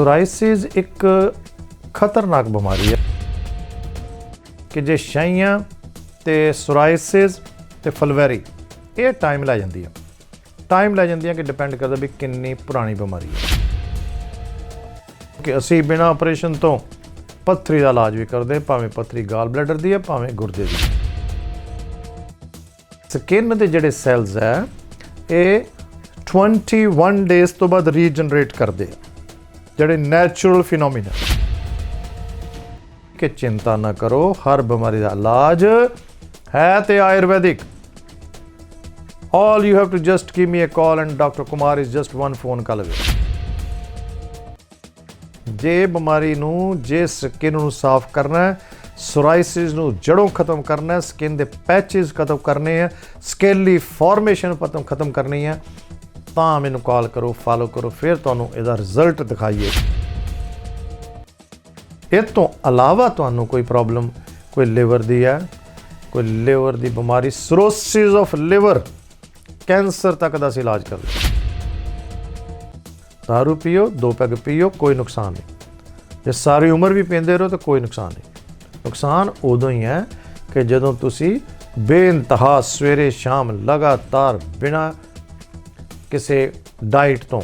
Psoriasis ਇੱਕ ਖਤਰਨਾਕ ਬਿਮਾਰੀ ਹੈ ਕਿ ਜੇ ਸ਼ਾਈਆਂ ਤੇ ਸੋਰਾਇਸਿਸ ਤੇ ਫਲਵੈਰੀ, ਇਹ ਟਾਈਮ ਲੈ ਜਾਂਦੀ ਹੈ। ਟਾਈਮ ਲੈ ਜਾਂਦੀ ਹੈ ਕਿ ਡਿਪੈਂਡ ਕਰਦਾ ਵੀ ਕਿੰਨੀ ਪੁਰਾਣੀ ਬਿਮਾਰੀ ਹੈ। ਕਿ ਅਸੀਂ ਬਿਨਾ ਆਪਰੇਸ਼ਨ ਤੋਂ ਪੱਥਰੀ ਦਾ ਇਲਾਜ ਵੀ ਕਰਦੇ ਭਾਵੇਂ ਪੱਥਰੀ ਗਾਲ ਬਲੈਡਰ ਦੀ ਹੈ, ਭਾਵੇਂ ਗੁਰਦੇ ਦੀ। ਸਕਿਨ ਦੇ ਜਿਹੜੇ ਸੈਲਸ ਹੈ, ਇਹ 21 ਡੇਜ਼ ਤੋਂ ਬਾਅਦ ਰੀਜਨਰੇਟ ਕਰਦੇ ਆ। ਜਿਹੜੇ ਨੈਚੁਰਲ ਫਿਨੋਮੀਨਾ ਕਿ ਚਿੰਤਾ ਨਾ ਕਰੋ, ਹਰ ਬਿਮਾਰੀ ਦਾ ਇਲਾਜ ਹੈ ਤੇ ayurvedic. All you have to just give me a call and dr kumar is just one phone call away ਜੇ ਬਿਮਾਰੀ ਨੂੰ, ਜੇ ਸਕਿਨ ਨੂੰ ਸਾਫ਼ ਕਰਨਾ ਹੈ ਸੋਰਾਇਸਿਸ ਨੂੰ ਜੜੋਂ ਖਤਮ ਕਰਨਾ ਹੈ ਸਕਿਨ ਦੇ ਪੈਚਸ ਖਤਮ ਕਰਨੇ ਹੈ ਸਕੇਲੀ ਫਾਰਮੇਸ਼ਨ ਖਤਮ ਖਤਮ ਕਰਨੀ ਹੈ ਤਾਂ ਮੈਨੂੰ ਕਾਲ ਕਰੋ ਫਾਲੋ ਕਰੋ, ਫਿਰ ਤੁਹਾਨੂੰ ਇਹਦਾ ਰਿਜ਼ਲਟ ਦਿਖਾਈਏ। ਇਹ ਤੋਂ ਇਲਾਵਾ ਤੁਹਾਨੂੰ ਕੋਈ ਪ੍ਰੋਬਲਮ ਕੋਈ ਲਿਵਰ ਦੀ ਹੈ, ਕੋਈ ਲਿਵਰ ਦੀ ਬਿਮਾਰੀ ਸਰੋਸਿਸ ਆਫ ਲਿਵਰ ਕੈਂਸਰ ਤੱਕ ਦਾ ਅਸੀਂ ਇਲਾਜ ਕਰਦੇ ਦਾਰੂ ਪੀਓ, ਦੋ ਪੈਗ ਪੀਓ, ਕੋਈ ਨੁਕਸਾਨ ਨਹੀਂ। ਜੇ ਸਾਰੀ ਉਮਰ ਵੀ ਪੀਂਦੇ ਰਹੋ ਤਾਂ ਕੋਈ ਨੁਕਸਾਨ ਨਹੀਂ। ਨੁਕਸਾਨ ਉਦੋਂ ਹੀ ਹੈ ਕਿ ਜਦੋਂ ਤੁਸੀਂ ਬੇਇੰਤਹਾ ਸਵੇਰੇ ਸ਼ਾਮ ਲਗਾਤਾਰ ਬਿਨਾ ਕਿਸੇ ਡਾਈਟ ਤੋਂ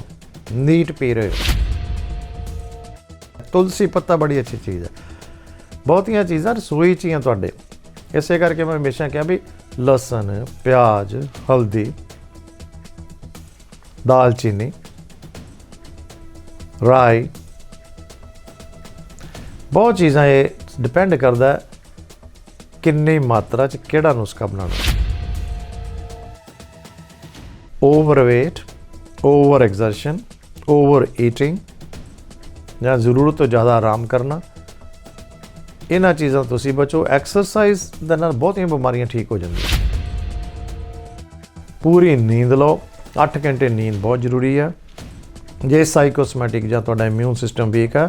ਨੀਟ ਪੀ ਰਹੇ ਹੋ। ਤੁਲਸੀ ਪੱਤਾ ਬੜੀ ਅੱਛੀ ਚੀਜ਼ ਹੈ। ਬਹੁਤੀਆਂ ਚੀਜ਼ਾਂ ਰਸੋਈ ਚ ਹੀ ਆ ਤੁਹਾਡੇ। ਇਸੇ ਕਰਕੇ ਮੈਂ ਹਮੇਸ਼ਾ ਕਿਹਾ ਵੀ ਲਸਣ, ਪਿਆਜ਼, ਹਲਦੀ, ਦਾਲਚੀਨੀ, ਰਾਈ। ਬਹੁਤ ਚੀਜ਼ਾਂ ਇਹ ਡਿਪੈਂਡ ਕਰਦਾ ਕਿੰਨੀ ਮਾਤਰਾ ਚ ਕਿਹੜਾ ਨੁਸਖਾ ਬਣਾਉਣਾ। ਓਵਰਵੇਟ ਓਵਰ ਐਗਜ਼ਰਸ਼ਨ ਓਵਰ ਜਾਂ ਜ਼ਰੂਰਤ ਤੋਂ ਜ਼ਿਆਦਾ ਆਰਾਮ ਕਰਨਾ। ਇਹਨਾਂ ਚੀਜ਼ਾਂ ਤੁਸੀਂ ਬਚੋ। ਐਕਸਰਸਾਈਜ਼ ਦੇ ਨਾਲ ਬਹੁਤੀਆਂ ਬਿਮਾਰੀਆਂ ਠੀਕ ਹੋ ਜਾਂਦੀਆਂ। ਪੂਰੀ ਨੀਂਦ ਲਓ। 8 ਘੰਟੇ ਨੀਂਦ ਬਹੁਤ ਜ਼ਰੂਰੀ ਹੈ ਜੇ ਸਾਈਕੋਸਮੈਟਿਕ ਜਾਂ ਤੁਹਾਡਾ ਇਮਿਊਨ ਸਿਸਟਮ ਵੀਕ ਹੈ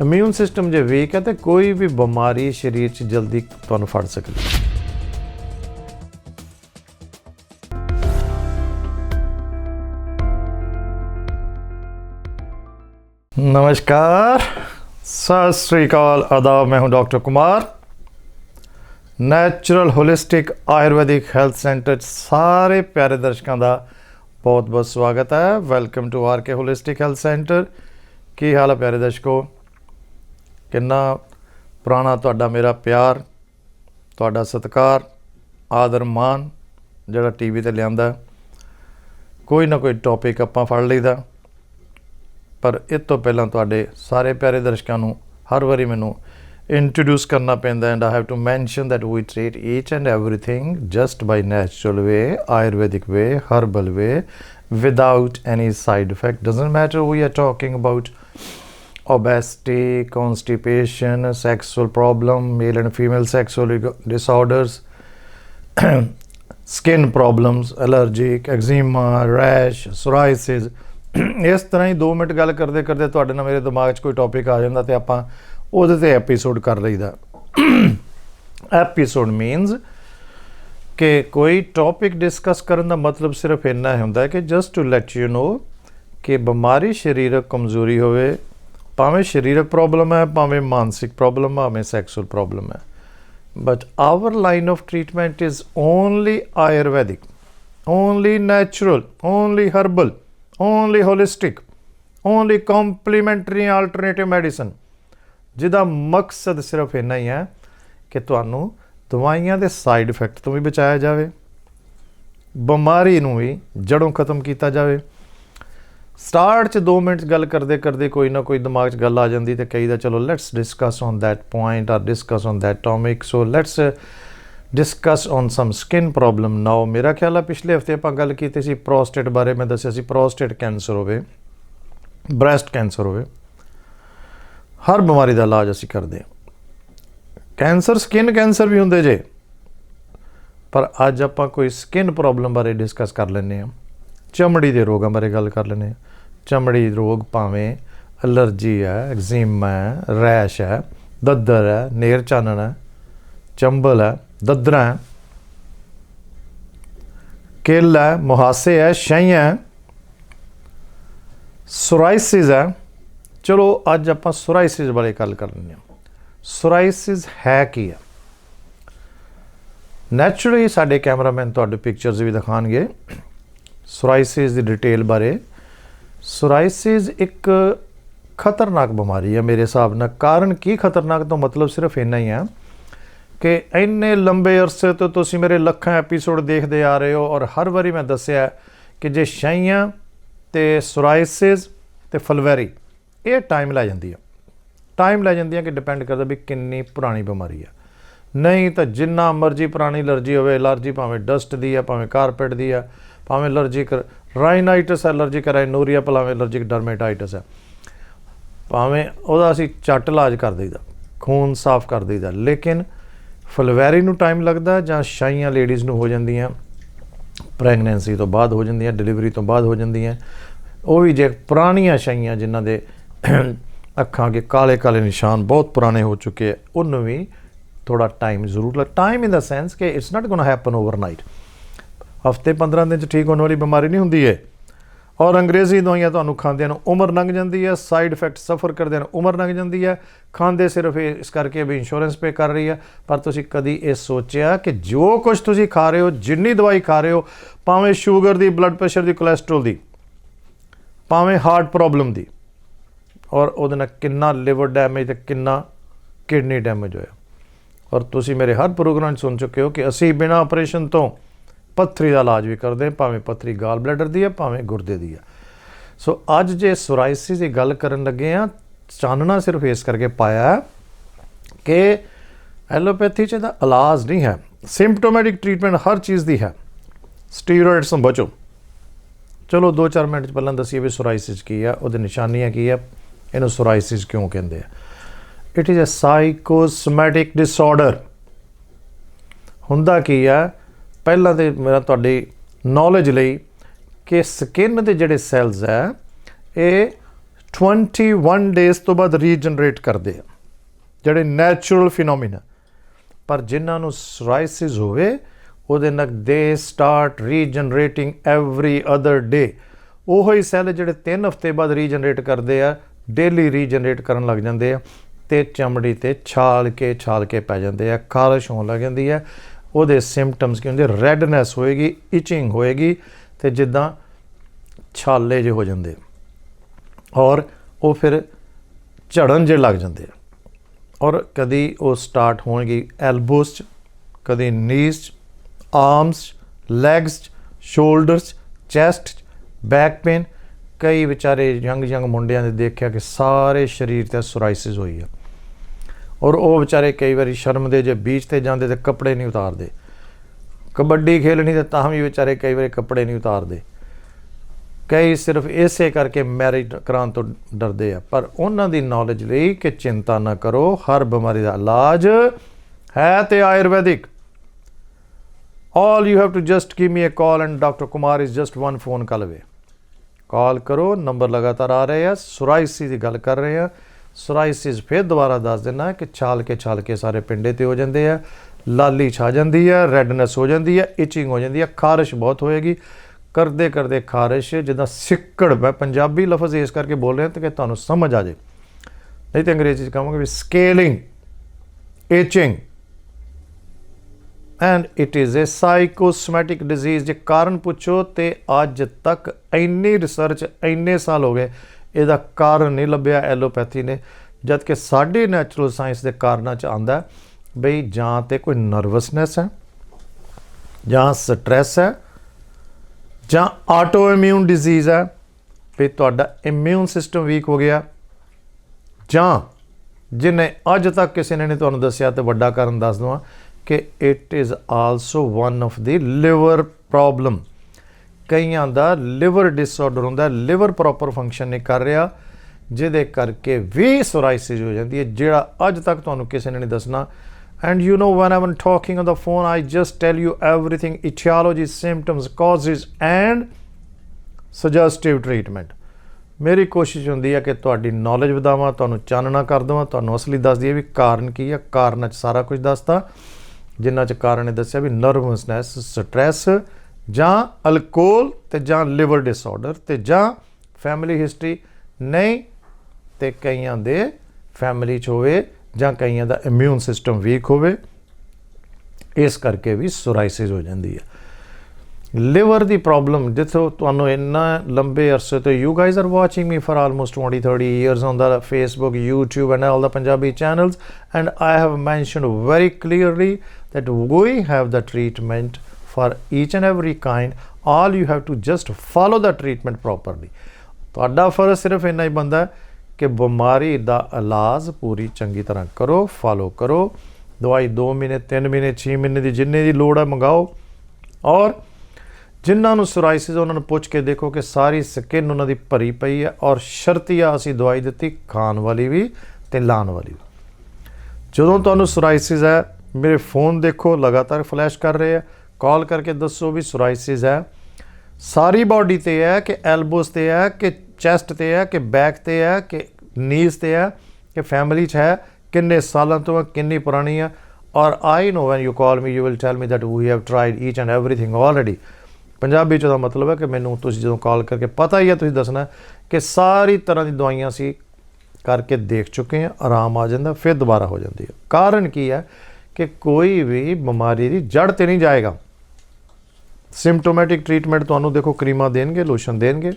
ਇਮਿਊਨ ਸਿਸਟਮ ਜੇ ਵੀਕ ਹੈ ਤੇ ਕੋਈ ਵੀ ਬਿਮਾਰੀ ਸਰੀਰ 'ਚ ਜਲਦੀ ਤੁਹਾਨੂੰ ਫੜ ਸਕਦੀ। ਹੈ ਨਮਸਕਾਰ, ਸਤਿ ਸ੍ਰੀ ਅਕਾਲ, ਆਦਾਬ, ਮੈਂ ਹਾਂ doctor Kumar. Natural holistic Ayurvedic health centre ਸਾਰੇ ਪਿਆਰੇ ਦਰਸ਼ਕਾਂ ਦਾ ਬਹੁਤ-ਬਹੁਤ ਸਵਾਗਤ ਹੈ। Welcome to R K holistic health centre. ਕੀ ਹਾਲ ਹੈ ਪਿਆਰੇ ਦਰਸ਼ਕੋ? ਕਿੰਨਾ ਪੁਰਾਣਾ ਤੁਹਾਡਾ ਮੇਰਾ ਪਿਆਰ, ਤੁਹਾਡਾ ਸਤਿਕਾਰ, ਆਦਰ ਮਾਨ ਜਿਹੜਾ ਟੀਵੀ ਤੇ ਲਿਆਂਦਾ। ਕੋਈ ਨਾ ਕੋਈ ਟੌਪਿਕ ਆਪਾਂ ਫੜ ਲਈਦਾ। ਪਰ ਇਹ ਤੋਂ ਪਹਿਲਾਂ ਤੁਹਾਡੇ ਸਾਰੇ ਪਿਆਰੇ ਦਰਸ਼ਕਾਂ ਨੂੰ ਹਰ ਵਾਰੀ ਮੈਨੂੰ ਇੰਟਰੋਡਿਊਸ ਕਰਨਾ ਪੈਂਦਾ and I have to mention that we treat each and everything just by natural way ayurvedic way herbal way without any side effect doesn't matter we are talking about obesity constipation sexual problem male and female sexual disorders skin problems allergic eczema rash psoriasis ਇਸ ਤਰ੍ਹਾਂ ਹੀ 2 minute ਗੱਲ ਕਰਦੇ ਕਰਦੇ ਤੁਹਾਡੇ ਨਾਲ ਮੇਰੇ ਦਿਮਾਗ 'ਚ ਕੋਈ ਟੌਪਿਕ ਆ ਜਾਂਦਾ ਤੇ ਆਪਾਂ ਉਹਦੇ ਤੇ ਐਪੀਸੋਡ ਕਰ ਲਈਦਾ। ਐਪੀਸੋਡ ਮੀਨਸ ਕਿ ਕੋਈ ਟੌਪਿਕ ਡਿਸਕਸ ਕਰਨ ਦਾ ਮਤਲਬ ਸਿਰਫ ਇੰਨਾ ਹੁੰਦਾ ਹੈ ਕਿ just to let you know ਕਿ ਬਿਮਾਰੀ ਸਰੀਰਕ ਕਮਜ਼ੋਰੀ ਹੋਵੇ, ਭਾਵੇਂ ਸਰੀਰਕ ਪ੍ਰੋਬਲਮ ਹੈ, ਭਾਵੇਂ ਮਾਨਸਿਕ ਪ੍ਰੋਬਲਮ ਹੈ, ਭਾਵੇਂ ਸੈਕਸੁਅਲ ਪ੍ਰੋਬਲਮ ਹੈ। But our line of treatment is only Ayurvedic only natural only herbal only holistic only complementary alternative medicine ਜਿਹਦਾ ਮਕਸਦ ਸਿਰਫ ਇੰਨਾ ਹੀ ਹੈ ਕਿ ਤੁਹਾਨੂੰ ਦਵਾਈਆਂ ਦੇ ਸਾਈਡ ਇਫੈਕਟ ਤੋਂ ਵੀ ਬਚਾਇਆ ਜਾਵੇ, ਬਿਮਾਰੀ ਨੂੰ ਵੀ ਜੜੋਂ ਖਤਮ ਕੀਤਾ ਜਾਵੇ। ਸਟਾਰਟ ਚ 2 ਮਿੰਟ ਗੱਲ ਕਰਦੇ ਕਰਦੇ ਕੋਈ ਨਾ ਕੋਈ ਦਿਮਾਗ 'ਚ ਗੱਲ ਆ ਜਾਂਦੀ ਤੇ ਕਹੀਦਾ ਚਲੋ let's discuss on that point or discuss on that topic so let's discuss on some skin problem now ਮੇਰਾ ਖਿਆਲ ਆ ਪਿਛਲੇ ਹਫ਼ਤੇ ਆਪਾਂ ਗੱਲ ਕੀਤੀ ਸੀ ਪ੍ਰੋਸਟੇਟ ਬਾਰੇ ਮੈਂ ਦੱਸਿਆ ਸੀ ਪ੍ਰੋਸਟੇਟ ਕੈਂਸਰ ਹੋਵੇ ਬ੍ਰੈਸਟ ਕੈਂਸਰ ਹੋਵੇ ਹਰ ਬਿਮਾਰੀ ਦਾ ਇਲਾਜ ਅਸੀਂ ਕਰਦੇ ਹਾਂ ਕੈਂਸਰ ਸਕਿਨ ਕੈਂਸਰ ਵੀ ਹੁੰਦੇ ਜੇ ਪਰ ਅੱਜ ਆਪਾਂ ਕੋਈ ਸਕਿਨ ਪ੍ਰੋਬਲਮ ਬਾਰੇ ਡਿਸਕਸ ਕਰ ਲੈਂਦੇ ਹਾਂ ਚਮੜੀ ਦੇ ਰੋਗਾਂ ਬਾਰੇ ਗੱਲ ਕਰ ਲੈਂਦੇ ਹਾਂ ਚਮੜੀ ਰੋਗ ਭਾਵੇਂ ਅਲਰਜੀ ਹੈ ਐਗਜ਼ੀਮਾ ਹੈ ਰੈਸ਼ ਹੈ ਦੱਦਰ ਹੈ ਨੇਰ ਚਾਨਣ ਹੈ ਚੰਬਲ ਹੈ ਦਦਰਾ। ਹੈ ਕਿਲ ਹੈ, ਮੁਹਾਸੇ ਹੈ ਛਾਈਆਂ ਹੈ। ਸੋਰਾਇਸਿਸ ਹੈ। ਚਲੋ, ਅੱਜ ਆਪਾਂ ਸੋਰਾਇਸਿਸ ਬਾਰੇ ਗੱਲ ਕਰਨੀ ਆ ਸੋਰਾਇਸਿਸ ਹੈ ਕੀ ਹੈ? ਨੈਚੁਰਲੀ ਸਾਡੇ ਕੈਮਰਾਮੈਨ ਤੁਹਾਡੇ ਪਿਕਚਰਸ ਵੀ ਦਿਖਾਣਗੇ। ਸੋਰਾਇਸਿਸ ਦੀ ਡਿਟੇਲ ਬਾਰੇ। ਸੋਰਾਇਸਿਸ ਇੱਕ ਖਤਰਨਾਕ ਬਿਮਾਰੀ ਹੈ ਮੇਰੇ ਹਿਸਾਬ ਨਾਲ। ਕਾਰਨ ਕੀ ਖਤਰਨਾਕ ਤੋਂ ਮਤਲਬ ਸਿਰਫ ਇੰਨਾ ਹੀ ਹੈ ਕਿ ਇੰਨੇ ਲੰਬੇ ਅਰਸੇ ਤੋਂ ਤੁਸੀਂ ਮੇਰੇ ਲੱਖਾਂ ਐਪੀਸੋਡ ਦੇਖਦੇ ਆ ਰਹੇ ਹੋ ਔਰ ਹਰ ਵਾਰੀ ਮੈਂ ਦੱਸਿਆ ਕਿ ਜੇ ਸ਼ਾਈਆਂ ਤੇ ਸੋਰਾਇਸਿਸ ਤੇ ਫਲਵੈਰੀ, ਇਹ ਟਾਈਮ ਲੈ ਜਾਂਦੀ ਆ। ਟਾਈਮ ਲੈ ਜਾਂਦੀਆਂ ਕਿ ਡਿਪੈਂਡ ਕਰਦਾ ਵੀ ਕਿੰਨੀ ਪੁਰਾਣੀ ਬਿਮਾਰੀ ਆ। ਨਹੀਂ ਤਾਂ ਜਿੰਨਾ ਮਰਜ਼ੀ ਪੁਰਾਣੀ ਅਲਰਜੀ ਹੋਵੇ, ਅਲਰਜੀ ਭਾਵੇਂ ਡਸਟ ਦੀ ਆ, ਭਾਵੇਂ ਕਾਰਪੈਟ ਦੀ ਆ, ਭਾਵੇਂ ਅਲਰਜੀਕ ਰਾਈਨਾਈਟਸ ਅਲਰਜੀਕ ਰਾਈਨੋਰੀਆ ਭਾਵੇਂ ਅਲਰਜੀਕ ਡਰਮੇਟਾਈਟਸ ਆ। ਭਾਵੇਂ ਉਹਦਾ ਅਸੀਂ ਚੱਟ ਇਲਾਜ ਕਰ ਦਈਦਾ, ਖੂਨ ਸਾਫ਼ ਕਰ ਦਈਦਾ, ਲੇਕਿਨ ਫਲਵੈਰੀ ਨੂੰ ਟਾਈਮ ਲੱਗਦਾ ਜਾਂ ਸ਼ਾਈਆਂ ਲੇਡੀਜ਼ ਨੂੰ ਹੋ ਜਾਂਦੀਆਂ? ਪ੍ਰੈਗਨੈਂਸੀ ਤੋਂ ਬਾਅਦ ਹੋ ਜਾਂਦੀਆਂ ਡਿਲੀਵਰੀ ਤੋਂ ਬਾਅਦ ਹੋ ਜਾਂਦੀਆਂ। ਉਹ ਵੀ ਜੇ ਪੁਰਾਣੀਆਂ ਸ਼ਾਈਆਂ ਜਿਨ੍ਹਾਂ ਦੇ ਅੱਖਾਂ ਕੇ ਕਾਲੇ ਕਾਲੇ ਨਿਸ਼ਾਨ ਬਹੁਤ ਪੁਰਾਣੇ ਹੋ ਚੁੱਕੇ ਹੈ ਉਹਨੂੰ ਵੀ ਥੋੜਾ ਟਾਈਮ ਜ਼ਰੂਰ ਲੱਗ ਟਾਈਮ ਇਨ ਦਾ ਸੈਂਸ ਕਿ it's not gonna happen overnight ਹਫ਼ਤੇ 15 ਦਿਨ ਚ ਠੀਕ ਹੋਣ ਵਾਲੀ ਬਿਮਾਰੀ ਨਹੀਂ ਹੁੰਦੀ ਹੈ ਔਰ ਅੰਗਰੇਜ਼ੀ ਦਵਾਈਆਂ ਤੁਹਾਨੂੰ ਖਾਂਦਿਆਂ ਨੂੰ ਉਮਰ ਲੰਘ ਜਾਂਦੀ ਹੈ ਸਾਈਡ ਇਫੈਕਟ ਸਫਰ ਕਰਦਿਆਂ ਨੂੰ ਉਮਰ ਲੰਘ ਜਾਂਦੀ ਹੈ। ਖਾਂਦੇ ਸਿਰਫ ਇਹ ਇਸ ਕਰਕੇ ਵੀ ਇੰਸ਼ੋਰੈਂਸ ਪੇ ਕਰ ਰਹੀ ਹੈ। ਪਰ ਤੁਸੀਂ ਕਦੀ ਇਹ ਸੋਚਿਆ ਕਿ ਜੋ ਕੁਝ ਤੁਸੀਂ ਖਾ ਰਹੇ ਹੋ, ਜਿੰਨੀ ਦਵਾਈ ਖਾ ਰਹੇ ਹੋ, ਭਾਵੇਂ ਸ਼ੂਗਰ ਦੀ ਬਲੱਡ ਪ੍ਰੈਸ਼ਰ ਦੀ ਕੋਲੇਸਟ੍ਰੋਲ ਦੀ, ਭਾਵੇਂ ਹਾਰਟ ਪ੍ਰੋਬਲਮ ਦੀ, ਔਰ ਉਹਦੇ ਨਾਲ ਕਿੰਨਾ ਲਿਵਰ ਡੈਮੇਜ ਤੇ ਕਿੰਨਾ ਕਿਡਨੀ ਡੈਮੇਜ ਹੋਇਆ। ਔਰ ਤੁਸੀਂ ਮੇਰੇ ਹਰ ਪ੍ਰੋਗਰਾਮ 'ਚ ਸੁਣ ਚੁੱਕੇ ਹੋ ਕਿ ਅਸੀਂ ਬਿਨਾਂ ਆਪਰੇਸ਼ਨ ਤੋਂ ਪੱਥਰੀ ਦਾ ਇਲਾਜ ਵੀ ਕਰਦੇ ਭਾਵੇਂ ਪੱਥਰੀ ਗਾਲ ਬਲੈਡਰ ਦੀ ਹੈ ਭਾਵੇਂ ਗੁਰਦੇ ਦੀ ਹੈ ਸੋ ਅੱਜ ਜੇ ਸੋਰਾਇਸਿਸ ਦੀ ਗੱਲ ਕਰਨ ਲੱਗੇ ਆ, ਚਾਨਣਾ ਸਿਰਫ ਇਸ ਕਰਕੇ ਪਾਇਆ ਕਿ ਐਲੋਪੈਥੀ 'ਚ ਦਾ ਇਲਾਜ ਨਹੀਂ ਹੈ। ਸਿੰਪਟੋਮੈਟਿਕ ਟ੍ਰੀਟਮੈਂਟ ਹਰ ਚੀਜ਼ ਦੀ ਹੈ। ਸਟੀਰੋਇਡਸ ਤੋਂ ਬਚੋ। ਚਲੋ 2-4 ਮਿੰਟ ਚ ਪਹਿਲਾਂ ਦੱਸੀਏ ਵੀ ਸੋਰਾਇਸਿਸ ਕੀ ਆ, ਉਹਦੇ ਨਿਸ਼ਾਨੀਆਂ ਕੀ ਆ, ਇਹਨੂੰ ਸੋਰਾਇਸਿਸ ਕਿਉਂ ਕਹਿੰਦੇ ਆ? It is a psychosomatic disorder ਹੁੰਦਾ ਕੀ ਆ ਪਹਿਲਾਂ ਤੇ ਮੇਰਾ ਤੁਹਾਡੀ ਨੌਲੇਜ ਲਈ ਕਿ ਸਕਿਨ ਦੇ ਜਿਹੜੇ ਸੈਲਸ ਆ ਇਹ 21 ਡੇਜ਼ ਤੋਂ ਬਾਅਦ ਰੀਜਨਰੇਟ ਕਰਦੇ ਆ। ਜਿਹੜੇ ਨੈਚੁਰਲ ਫਿਨੋਮੀਨਾ ਪਰ ਜਿਨ੍ਹਾਂ ਨੂੰ ਸਰਾਇਸਿਸ ਹੋਵੇ, ਉਹਦੇ ਨਾਲ ਦੇ start regenerating every other day ਉਹ ਹੀ ਸੈੱਲ ਜਿਹੜੇ 3 ਹਫ਼ਤੇ ਬਾਅਦ ਰੀਜਨਰੇਟ ਕਰਦੇ ਆ ਡੇਲੀ ਰੀਜਨਰੇਟ ਕਰਨ ਲੱਗ ਜਾਂਦੇ ਆ ਤੇ ਚਮੜੀ ਤੇ ਛਾਲ ਕੇ ਛਾਲ ਕੇ ਪੈ ਜਾਂਦੇ ਆ, ਖਾਰਸ਼ ਹੋਣ ਲੱਗ ਜਾਂਦੀ ਹੈ ਉਹਦੇ ਸਿੰਪਟਮਸ ਕੀ ਹੁੰਦੇ? ਰੈਡਨੈਸ ਹੋਏਗੀ ਇਚਿੰਗ ਹੋਏਗੀ ਤੇ ਜਿੱਦਾਂ ਛਾਲੇ ਜੇ ਹੋ ਜਾਂਦੇ ਔਰ ਉਹ ਫਿਰ ਝੜਨ ਜੇ ਲੱਗ ਜਾਂਦੇ ਆ। ਔਰ ਕਦੀ ਉਹ ਸਟਾਰਟ ਹੋਣਗੇ ਐਲਬੋਸ ਚ, ਕਦੀ ਨੀਜ਼ ਚ arms legs shoulders chest back pain ਕਈ ਵਿਚਾਰੇ ਯੰਗ ਯੰਗ ਮੁੰਡਿਆਂ ਦੇ ਦੇਖਿਆ ਕਿ ਸਾਰੇ ਸਰੀਰ ਤੇ ਸੋਰਾਇਸਿਸ ਹੋਈ ਆ। ਔਰ ਉਹ ਵਿਚਾਰੇ ਕਈ ਵਾਰੀ ਸ਼ਰਮ ਦੇ ਜੇ ਬੀਚ ਤੇ ਜਾਂਦੇ ਤੇ ਕੱਪੜੇ ਨਹੀਂ ਉਤਾਰਦੇ। ਕਬੱਡੀ ਖੇਲਣੀ ਤੇ ਤਾਂ ਵੀ ਵਿਚਾਰੇ ਕਈ ਵਾਰੀ ਕੱਪੜੇ ਨਹੀਂ ਉਤਾਰਦੇ। ਕਈ ਸਿਰਫ ਇਸੇ ਕਰਕੇ ਮੈਰਿਜ ਕਰਾਉਣ ਤੋਂ ਡਰਦੇ ਆ। ਪਰ ਉਹਨਾਂ ਦੀ ਨੌਲੇਜ ਲਈ ਕਿ ਚਿੰਤਾ ਨਾ ਕਰੋ, ਹਰ ਬਿਮਾਰੀ ਦਾ ਇਲਾਜ ਹੈ ਤੇ ayurvedic. All you have to just give me a call and doctor Kumar is just one phone call away call ਕਰੋ ਨੰਬਰ ਲਗਾਤਾਰ ਆ ਰਹੇ ਆ ਸੋਰਾਇਸਿਸ ਦੀ ਗੱਲ ਕਰ ਰਹੇ ਆ। ਸਰਾਈਸਿਸ ਫਿਰ ਦੁਬਾਰਾ ਦੱਸ ਦੇਣਾ ਕਿ ਛਾਲ ਕੇ ਛਾਲ ਕੇ ਸਾਰੇ ਪਿੰਡੇ ਤੇ ਹੋ ਜਾਂਦੇ ਆ, ਲਾਲੀ ਛਾ ਜਾਂਦੀ ਹੈ ਰੈਡਨੈਸ ਹੋ ਜਾਂਦੀ ਹੈ ਇਚਿੰਗ ਹੋ ਜਾਂਦੀ ਹੈ ਖਾਰਿਸ਼ ਬਹੁਤ ਹੋਏਗੀ। ਕਰਦੇ ਕਰਦੇ ਖਾਰਿਸ਼, ਜਿੱਦਾਂ ਸਿੱਕੜ, ਮੈਂ ਪੰਜਾਬੀ ਲਫ਼ਜ਼ ਇਸ ਕਰਕੇ ਬੋਲ ਰਿਹਾ ਤਾਂ ਕਿ ਤੁਹਾਨੂੰ ਸਮਝ ਆ ਜਾਏ ਨਹੀਂ ਤਾਂ ਅੰਗਰੇਜ਼ੀ ਚ ਕਹਾਂਗੇ ਵੀ scaling itching and it is a psychosomatic disease ਜੇ ਕਾਰਨ ਪੁੱਛੋ ਤੇ ਅੱਜ ਤੱਕ ਇੰਨੀ ਰਿਸਰਚ ਇੰਨੇ ਸਾਲ ਹੋ ਗਏ ਇਹਦਾ ਕਾਰਨ ਨਹੀਂ ਲੱਭਿਆ, ਐਲੋਪੈਥੀ ਨੇ। ਜਦ ਕਿ ਸਾਡੇ ਨੈਚੁਰਲ ਸਾਇੰਸ ਦੇ ਕਾਰਨਾਂ ਚ ਆਂਦਾ ਬਈ ਜਾਂ ਤੇ ਕੋਈ ਨਰਵਸਨੈਸ ਹੈ, ਜਾਂ ਸਟ੍ਰੈਸ ਹੈ, ਜਾਂ ਆਟੋ ਇਮਿਊਨ ਡਿਜ਼ੀਜ਼ ਹੈ ਵੀ ਤੁਹਾਡਾ ਇਮਿਊਨ ਸਿਸਟਮ ਵੀਕ ਹੋ ਗਿਆ, ਜਾਂ ਜਿਨੇ ਅੱਜ ਤੱਕ ਕਿਸੇ ਨੇ ਨਹੀਂ ਤੁਹਾਨੂੰ ਦੱਸਿਆ ਤੇ ਵੱਡਾ ਕਾਰਨ ਦੱਸ ਦਵਾਂ ਕਿ it is also one of the liver problem ਕਈਆਂ ਦਾ ਲਿਵਰ ਡਿਸਆਰਡਰ ਹੁੰਦਾ ਲਿਵਰ ਪ੍ਰੋਪਰ ਫੰਕਸ਼ਨ ਨਹੀਂ ਕਰ ਰਿਹਾ, ਜਿਹਦੇ ਕਰਕੇ ਵੀ ਸੋਰਾਇਸਿਸ ਹੋ ਜਾਂਦੀ ਹੈ, ਜਿਹੜਾ ਅੱਜ ਤੱਕ ਤੁਹਾਨੂੰ ਕਿਸੇ ਨੇ ਨਹੀਂ ਦੱਸਣਾ। And you know, when i'm talking on the phone, i just tell you everything, etiology, symptoms, causes and suggestive treatment. ਮੇਰੀ ਕੋਸ਼ਿਸ਼ ਹੁੰਦੀ ਹੈ ਕਿ ਤੁਹਾਡੀ ਨੌਲੇਜ ਵਧਾਵਾਂ, ਤੁਹਾਨੂੰ ਚਾਨਣਾ ਕਰ ਦਵਾਂ, ਤੁਹਾਨੂੰ ਅਸਲੀ ਦੱਸ ਦਈਏ ਵੀ ਕਾਰਨ ਕੀ ਹੈ, ਕਾਰਨਾਂ 'ਚ ਸਾਰਾ ਕੁਝ ਦੱਸਦਾ। ਜਿੰਨਾ 'ਚ ਕਾਰਨ ਇਹ ਦੱਸਿਆ ਵੀ ਨਰਵਸਨੈਸ ਸਟ੍ਰੈਸ ਜਾਂ ਅਲਕੋਹਲ ਤੇ ਜਾਂ ਲਿਵਰ ਡਿਸਆਰਡਰ ਤੇ ਜਾਂ ਫੈਮਿਲੀ ਹਿਸਟਰੀ ਨਹੀਂ ਤੇ ਕਈਆਂ ਦੇ ਫੈਮਿਲੀ 'ਚ ਹੋਵੇ ਜਾਂ ਕਈਆਂ ਦਾ ਇਮਿਊਨ ਸਿਸਟਮ ਵੀਕ ਹੋਵੇ, ਇਸ ਕਰਕੇ ਵੀ ਸੋਰਾਇਸਿਸ ਹੋ ਜਾਂਦੀ ਹੈ। ਲਿਵਰ ਦੀ ਪ੍ਰੋਬਲਮ ਜਿੱਥੋਂ ਤੁਹਾਨੂੰ ਇੰਨਾ ਲੰਬੇ ਅਰਸੇ ਤੋਂ you guys are watching me for almost 20 30 years on the Facebook YouTube and all the Punjabi channels and I have mentioned very clearly that we have the treatment for each and every kind, all you have to just follow the treatment properly. ਤੁਹਾਡਾ ਫਰਜ਼ ਸਿਰਫ ਇੰਨਾ ਹੀ ਬੰਦਾ ਹੈ ਕਿ ਬਿਮਾਰੀ ਦਾ ਇਲਾਜ ਪੂਰੀ ਚੰਗੀ ਤਰ੍ਹਾਂ ਕਰੋ ਫਾਲੋ ਕਰੋ। ਦਵਾਈ 2 ਮਹੀਨੇ 3 ਮਹੀਨੇ 6 ਮਹੀਨੇ ਦੀ ਜਿੰਨੇ ਦੀ ਲੋੜ ਹੈ ਮੰਗਾਓ। ਔਰ ਜਿਨ੍ਹਾਂ ਨੂੰ ਸੋਰਾਇਸਿਸ ਉਹਨਾਂ ਨੂੰ ਪੁੱਛ ਕੇ ਦੇਖੋ ਕਿ ਸਾਰੀ ਸਕਿਨ ਉਹਨਾਂ ਦੀ ਭਰੀ ਪਈ ਹੈ ਔਰ ਸ਼ਰਤੀਆ ਅਸੀਂ ਦਵਾਈ ਦਿੱਤੀ ਖਾਣ ਵਾਲੀ ਵੀ ਤੇ ਲਾਣ ਵਾਲੀ ਵੀ। ਜਦੋਂ ਤੁਹਾਨੂੰ ਸੋਰਾਇਸਿਸ ਹੈ, ਮੇਰੇ ਫੋਨ ਦੇਖੋ, ਲਗਾਤਾਰ ਫਲੈਸ਼ ਕਰ ਰਹੇ ਆ ਕਾਲ ਕਰਕੇ ਦੱਸੋ ਵੀ ਸੋਰਾਇਸਿਸ ਹੈ। ਸਾਰੀ ਬਾਡੀ ਤੇ ਹੈ ਕਿ ਐਲਬੋਸ ਤੇ ਹੈ ਕਿ ਚੈਸਟ ਤੇ ਹੈ ਕਿ ਬੈਕ ਤੇ ਹੈ ਕਿ ਨੀਜ਼ ਤੇ ਹੈ ਕਿ ਫੈਮਿਲੀ 'ਚ ਹੈ, ਕਿੰਨੇ ਸਾਲਾਂ ਤੋਂ ਹੈ, ਕਿੰਨੀ ਪੁਰਾਣੀ ਹੈ। ਔਰ I know when you call me you will tell me that we have tried each and everything already Punjabi 'ਚ ਦਾ ਮਤਲਬ ਹੈ ਕਿ ਮੈਨੂੰ ਤੁਸੀਂ ਜਦੋਂ ਕਾਲ ਕਰਕੇ ਪਤਾ ਹੀ ਹੈ, ਤੁਸੀਂ ਦੱਸਣਾ ਕਿ ਸਾਰੀ ਤਰ੍ਹਾਂ ਦੀ ਦਵਾਈਆਂ ਸੀ ਕਰਕੇ ਦੇਖ ਚੁੱਕੇ ਹਾਂ, ਆਰਾਮ ਆ ਜਾਂਦਾ, ਫਿਰ ਦੁਬਾਰਾ ਹੋ ਜਾਂਦੀ ਹੈ। ਕਾਰਨ ਕੀ ਹੈ ਕਿ ਕੋਈ ਵੀ ਬਿਮਾਰੀ ਦੀ ਜੜ ਤੇ ਨਹੀਂ ਜਾਏਗਾ। ਸਿੰਪਟੋਮੈਟਿਕ ਟ੍ਰੀਟਮੈਂਟ ਤੁਹਾਨੂੰ ਦੇਖੋ ਕਰੀਮਾਂ ਦੇਣਗੇ ਲੋਸ਼ਨ ਦੇਣਗੇ,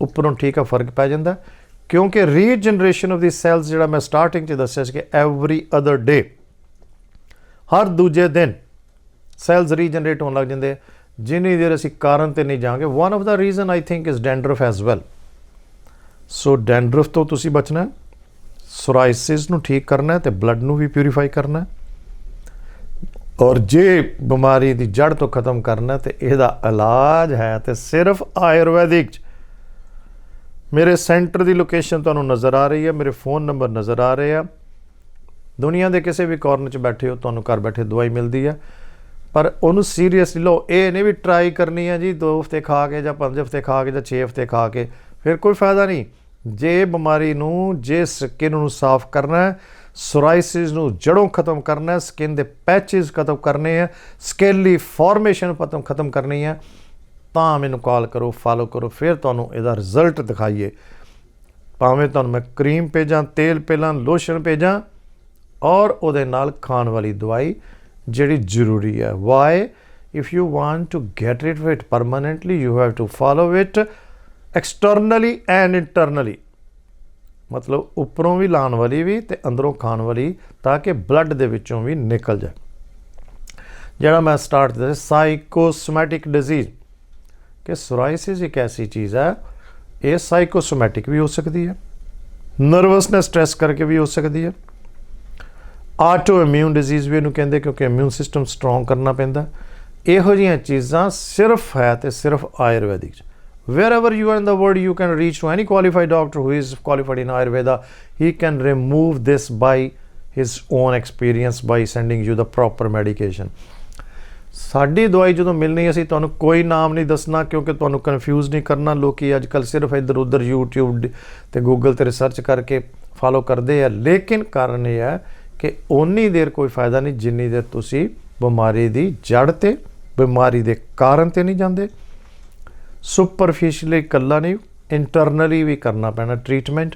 ਉੱਪਰੋਂ ਠੀਕ ਆ, ਫ਼ਰਕ ਪੈ ਜਾਂਦਾ। ਕਿਉਂਕਿ ਰੀਜਨਰੇਸ਼ਨ ਆਫ ਦੀ ਸੈਲਸ ਜਿਹੜਾ ਮੈਂ ਸਟਾਰਟਿੰਗ 'ਚ ਦੱਸਿਆ ਸੀ ਕਿ ਐਵਰੀ ਅਦਰ ਡੇ ਹਰ ਦੂਜੇ ਦਿਨ ਸੈਲਸ ਰੀਜਨਰੇਟ ਹੋਣ ਲੱਗ ਜਾਂਦੇ ਜਿੰਨੀ ਦੇਰ ਅਸੀਂ ਕਾਰਨ ਤੇ ਨਹੀਂ ਜਾਵਾਂਗੇ one of the reason I think is dandruff as well so dandruff ਤੋਂ ਤੁਸੀਂ ਬਚਣਾ ਹੈ ਸੋਰਾਇਸਿਸ ਨੂੰ ਠੀਕ ਕਰਨਾ ਹੈ ਤੇ ਬਲੱਡ ਨੂੰ ਵੀ ਪਿਊਰੀਫਾਈ ਕਰਨਾ ਹੈ। ਔਰ ਜੇ ਬਿਮਾਰੀ ਦੀ ਜੜ ਤੋਂ ਖਤਮ ਕਰਨਾ ਹੈ ਤੇ ਇਹਦਾ ਇਲਾਜ ਹੈ ਤੇ ਸਿਰਫ ਆਯੁਰਵੈਦਿਕ 'ਚ। ਮੇਰੇ ਸੈਂਟਰ ਦੀ ਲੋਕੇਸ਼ਨ ਤੁਹਾਨੂੰ ਨਜ਼ਰ ਆ ਰਹੀ ਹੈ, ਮੇਰੇ ਫੋਨ ਨੰਬਰ ਨਜ਼ਰ ਆ ਰਹੇ ਆ। ਦੁਨੀਆ ਦੇ ਕਿਸੇ ਵੀ ਕਾਰਨਰ 'ਚ ਬੈਠੇ ਹੋ, ਤੁਹਾਨੂੰ ਘਰ ਬੈਠੇ ਦਵਾਈ ਮਿਲਦੀ ਹੈ। ਪਰ ਉਹਨੂੰ ਸੀਰੀਅਸਲੀ ਲਓ, ਇਹ ਨਹੀਂ ਵੀ ਟਰਾਈ ਕਰਨੀ ਹੈ ਜੀ 2 ਹਫ਼ਤੇ ਖਾ ਕੇ ਜਾਂ 5 ਹਫ਼ਤੇ ਖਾ ਕੇ ਜਾਂ 6 ਹਫ਼ਤੇ ਖਾ ਕੇ, ਫਿਰ ਕੋਈ ਫਾਇਦਾ ਨਹੀਂ। ਜੇ ਬਿਮਾਰੀ ਨੂੰ, ਜੇ ਸਕਿਨ ਨੂੰ ਸਾਫ਼ ਕਰਨਾ ਹੈ ਸੋਰਾਇਸਿਸ ਨੂੰ ਜੜੋਂ ਖਤਮ ਕਰਨਾ ਹੈ ਸਕਿਨ ਦੇ ਪੈਚਸ ਖਤਮ ਕਰਨੇ ਹੈ ਸਕੇਲੀ ਫਾਰਮੇਸ਼ਨ ਖਤਮ ਖਤਮ ਕਰਨੀ ਹੈ ਤਾਂ ਮੈਨੂੰ ਕਾਲ ਕਰੋ ਫਾਲੋ ਕਰੋ, ਫਿਰ ਤੁਹਾਨੂੰ ਇਹਦਾ ਰਿਜ਼ਲਟ ਦਿਖਾਈਏ। ਭਾਵੇਂ ਤੁਹਾਨੂੰ ਮੈਂ ਕਰੀਮ ਭੇਜਾਂ, ਤੇਲ ਪਹਿਲਾਂ ਲੋਸ਼ਨ ਭੇਜਾਂ, ਔਰ ਉਹਦੇ ਨਾਲ ਖਾਣ ਵਾਲੀ ਦਵਾਈ, ਜਿਹੜੀ ਜ਼ਰੂਰੀ ਹੈ why if you want to get it it permanently you have to follow it externally and internally ਮਤਲਬ ਉੱਪਰੋਂ ਵੀ ਲਾਣ ਵਾਲੀ ਵੀ ਤੇ ਅੰਦਰੋਂ ਖਾਣ ਵਾਲੀ ਤਾਂ ਕਿ ਬਲੱਡ ਦੇ ਵਿੱਚੋਂ ਵੀ ਨਿਕਲ ਜਾਏ। ਜਿਹੜਾ ਮੈਂ ਸਟਾਰਟ ਦਿੱਤਾ ਸਾਈਕੋਸੋਮੈਟਿਕ ਡਿਜ਼ੀਜ਼ ਕਿ ਸੋਰਾਇਸਿਸ ਇੱਕ ਐਸੀ ਚੀਜ਼ ਹੈ, ਇਹ ਸਾਈਕੋਸੋਮੈਟਿਕ ਵੀ ਹੋ ਸਕਦੀ ਹੈ। ਨਰਵਸਨੈਸ ਸਟ੍ਰੈਸ ਕਰਕੇ ਵੀ ਹੋ ਸਕਦੀ ਹੈ। ਆਟੋ ਇਮਿਊਨ ਡਿਜ਼ੀਜ਼ ਵੀ ਇਹਨੂੰ ਕਹਿੰਦੇ ਕਿਉਂਕਿ ਇਮਿਊਨ ਸਿਸਟਮ ਸਟਰੋਂਗ ਕਰਨਾ ਪੈਂਦਾ। ਇਹੋ ਜਿਹੀਆਂ ਚੀਜ਼ਾਂ ਸਿਰਫ ਹੈ ਤੇ ਸਿਰਫ ਆਯੁਰਵੈਦਿਕ ਚ। Wherever you are in the world you can reach to any qualified doctor who is qualified in ayurveda he can remove this by his own experience by sending you the proper medication ਸਾਡੀ ਦਵਾਈ ਜਦੋਂ ਮਿਲਣੀ ਅਸੀਂ ਤੁਹਾਨੂੰ ਕੋਈ ਨਾਮ ਨਹੀਂ ਦੱਸਣਾ ਕਿਉਂਕਿ ਤੁਹਾਨੂੰ ਕਨਫਿਊਜ਼ ਨਹੀਂ ਕਰਨਾ ਲੋਕੀ ਅੱਜ ਕੱਲ ਸਿਰਫ ਇੱਧਰ ਉੱਧਰ YouTube ਤੇ Google ਤੇ ਰਿਸਰਚ ਕਰਕੇ ਫਾਲੋ ਕਰਦੇ ਆ ਲੇਕਿਨ ਕਾਰਨ ਇਹ ਹੈ ਕਿ ਓਨੀ ਦੇਰ ਕੋਈ ਫਾਇਦਾ ਨਹੀਂ ਜਿੰਨੀ ਦੇਰ ਤੁਸੀਂ ਬਿਮਾਰੀ ਦੀ ਜੜ ਤੇ ਬਿਮਾਰੀ ਦੇ ਕਾਰਨ ਤੇ ਨਹੀਂ ਜਾਂਦੇ ਸੁਪਰਫੀਸ਼ੀਅਲੀ ਇਕੱਲਾ ਨਹੀਂ ਇੰਟਰਨਲੀ ਵੀ ਕਰਨਾ ਪੈਣਾ ਟ੍ਰੀਟਮੈਂਟ